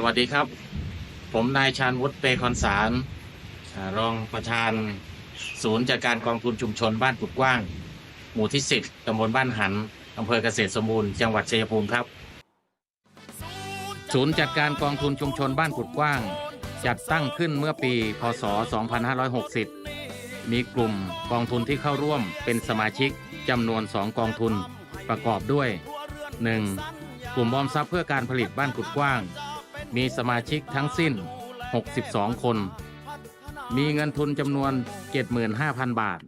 สวัสดีครับ ผมนายชาญวุฒิเปคอนสารรองประธานศูนย์จัดการกองทุนชุมชนบ้านกุดกว้าง หมู่ที่ 10ตำบลบ้านหันอำเภอเกษตรสมบูรณ์จังหวัดชัยภูมิครับ ศูนย์จัดการกองทุนชุมชนบ้านกุดกว้าง จัดตั้งขึ้นเมื่อปี พศ 2560 มีกลุ่มกองทุนที่เข้าร่วมเป็นสมาชิกจำนวน 2 กองทุนประกอบด้วย 1. กลุ่มออมทรัพย์เพื่อการผลิตบ้านกุดกว้าง มีสมาชิกทั้งสิ้น 62 คน มีเงินทุนจำนวน 75,000 บาท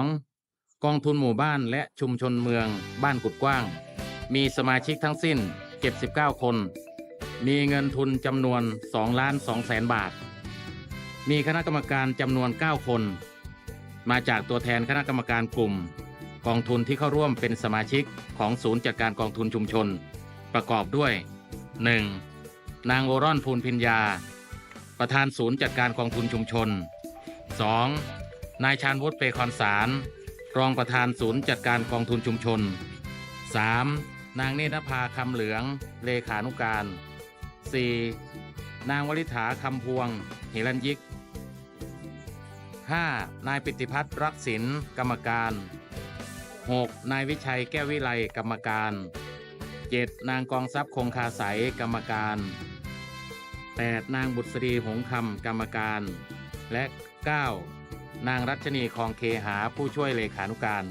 2. กองทุนหมู่บ้านและชุมชนเมืองบ้านกุดกว้าง มีสมาชิกทั้งสิ้น 79 คน มีเงินทุนจำนวน2ล้าน2แสนบาท มีคณะกรรมการจำนวน 9 คน มาจากตัวแทนคณะกรรมการกลุ่ม กองทุนที่เข้าร่วมเป็นสมาชิกของศูนย์จัดการกองทุนชุมชน ประกอบด้วย 1. นางโอรอนภูลพิญญา ประธานศูนย์จัดการกองทุนชุมชน 2. นายชาญวุฒิเปคอนสาร รองประธานศูนย์จัดการกองทุนชุมชน 3. นางเนตรภาคำเหลือง เลขานุการ 4. นางวริษาคำพวงเฮรัญยิก 5. นายปิติพัฒน์รักศิลป์กรรมการ 6. นายวิชัยแก้ววิไลกรรมการ 7. นางกองทรัพย์คงคาใสกรรมการ 8. นางบุษรีหงคำกรรมการ และ 9. นางรัชนีคองเคหาผู้ช่วยเลขานุการ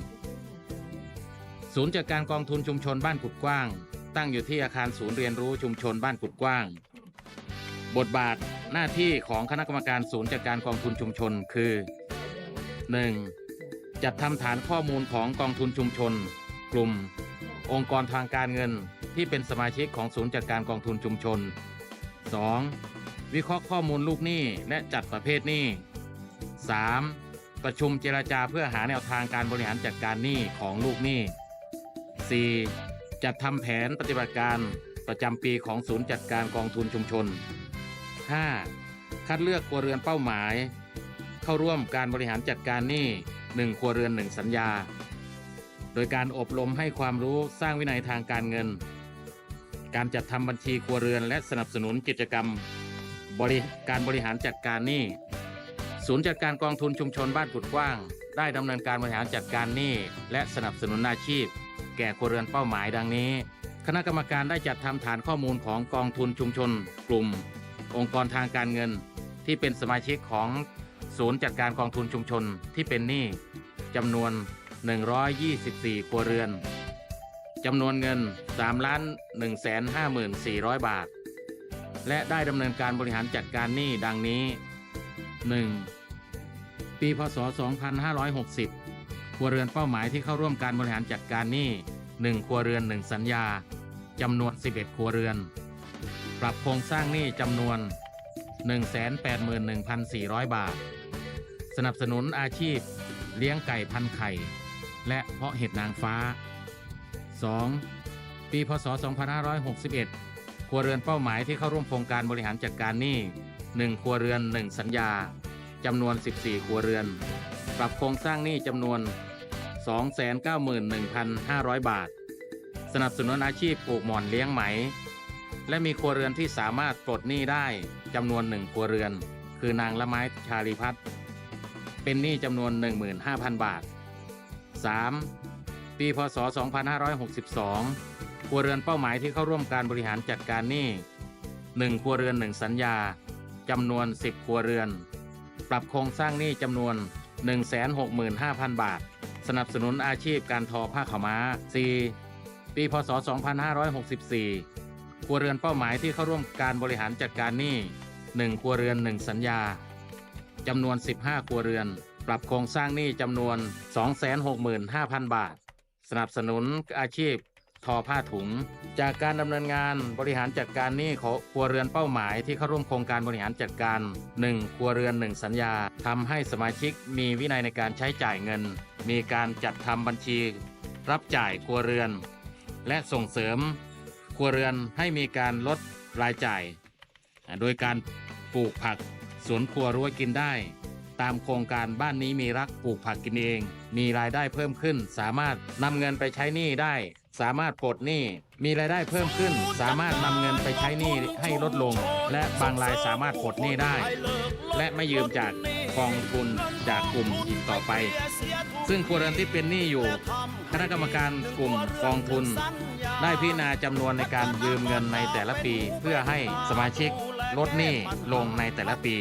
ศูนย์จัดการกองทุนชุมชนบ้านกุดกว้าง ตั้งอยู่ที่อาคารศูนย์เรียนรู้ชุมชนบ้านกุดกว้าง บทบาทหน้าที่ของคณะกรรมการศูนย์จัดการกองทุนชุมชนคือ 1. จัดทำฐานข้อมูลของกองทุนชุมชน กลุ่ม องค์กรทางการเงินที่เป็นสมาชิกของศูนย์จัดการกองทุนชุมชน 2. วิเคราะห์ข้อมูลลูกหนี้และจัดประเภทหนี้ 3. ประชุมเจรจาเพื่อหาแนวทางการบริหารจัดการหนี้ของลูกหนี้ 4. จัดทำแผนปฏิบัติการประจำปีของศูนย์จัดการกองทุนชุมชน 5. คัดเลือกครัวเรือนเป้าหมาย เข้าร่วมการบริหารจัดการหนี้1ครัวเรือน 1 สัญญา ดยการอบรมให้ความรู้สร้างวินัยทางการเงิน การจัดทำบัญชีครัวเรือน และสนับสนุนกิจกรรมบริการบริหารจัดการหนี้ศูนย์จัดการกองทุนชุมชนบ้านกุดกว้าง ได้ดำเนินการบริหารจัดการหนี้และสนับสนุนอาชีพ แก่ครัวเรือนเป้าหมายดังนี้ คณะกรรมการได้จัดทำฐานข้อมูลของกองทุนชุมชน กลุ่ม องค์กรทางการเงิน ที่เป็นสมาชิกของศูนย์จัดการกองทุนชุมชนที่เป็นหนี้จำนวน 124 ครัวเรือน จำนวนเงิน3ล้าน154,000 บาท และได้ดำเนินการบริหารจัดการหนี้ดังนี้ 1. ปีพศ 2560 ครัวเรือนเป้าหมายที่เข้าร่วมการบริหารจัดการหนี้ 1 ครัวเรือน 1 สัญญา จำนวน 11 ครัวเรือน ปรับโครงสร้างหนี้จำนวน 181,400 บาท สนับสนุนอาชีพเลี้ยงไก่พันไข่ และเพาะเห็ดนางฟ้า 2. ปีพศ 2561 ครัวเรือนเป้าหมายที่เข้าร่วมโครงการบริหารจัดการหนี้ 1 ครัวเรือน 1 สัญญาจำนวน 14 ครัวเรือน ปรับโครงสร้างหนี้จำนวน 291,500 บาท สนับสนุนอาชีพปลูกหมอนเลี้ยงไหม และมีครัวเรือนที่สามารถปลดหนี้ได้จำนวนหนึ่งครัวเรือน คือนางละไม้ชาลีพัฒน์เป็นหนี้จำนวน 15,000 บาท 3. ปีพศ 2562 ครัวเรือนเป้าหมายที่เข้าร่วมการบริหารจัดการหนี้ 1 ครัวเรือน 1 สัญญา จำนวน 10 ครัวเรือน ปรับโครงสร้างหนี้จำนวน 165,000 บาท สนับสนุนอาชีพการทอผ้าขาวม้า 4. ปีพศ 2564 ครัวเรือนเป้าหมายที่เข้าร่วมการบริหารจัดการหนี้ 1 ครัวเรือน 1 สัญญา จำนวน 15 ครัวเรือน ปรับโครงสร้างหนี้จำนวน 265,000 บาท สนับสนุนอาชีพทอผ้าถุง จากการดำเนินงานบริหารจัดการหนี้ของครัวเรือนเป้าหมายที่เข้าร่วมโครงการบริหารจัดการ 1 ครัวเรือน 1 สัญญาทำให้สมาชิกมีวินัยในการใช้จ่ายเงิน มีการจัดทำบัญชี รับจ่ายครัวเรือน และส่งเสริม ครัวเรือนให้มีการลดรายจ่าย โดยการปลูกผักสวนครัวรั้วกินได้ ตามโครงการบ้านนี้มีรักปลูกผักกินเอง มีรายได้เพิ่มขึ้น สามารถนำเงินไปใช้หนี้ได้ สามารถปลดหนี้มีรายได้เพิ่มขึ้น สามารถนำเงินไปใช้หนี้ให้ลดลง และบางรายสามารถปลดหนี้ได้ และไม่ยืมจากกองทุนจากกลุ่มอีกต่อไป ซึ่งครัวเรือนที่เป็นหนี้อยู่ คณะกรรมการกลุ่มกองทุน ได้พิจารณาจำนวนในการยืมเงินในแต่ละปี เพื่อให้สมาชิกลดหนี้ลงในแต่ละปี